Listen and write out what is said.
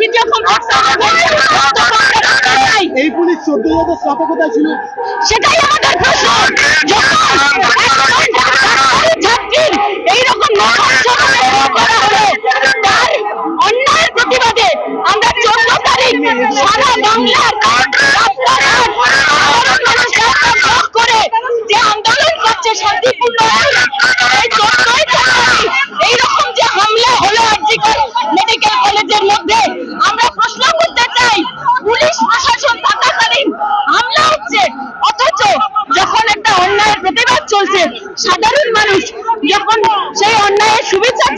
ঠিক এই পুলিশ চোদ্দ হাজার সাথে ছিল সেটাই আমাদের প্রশ্ন ছাত্রীর এইরকম অন্যায়ের প্রতিবাদে আমরা চোদ্দ তারিখ সারা বাংলার চলছে। সাধারণ মানুষ যখন সেই অন্যায়ের শুভেচ্ছা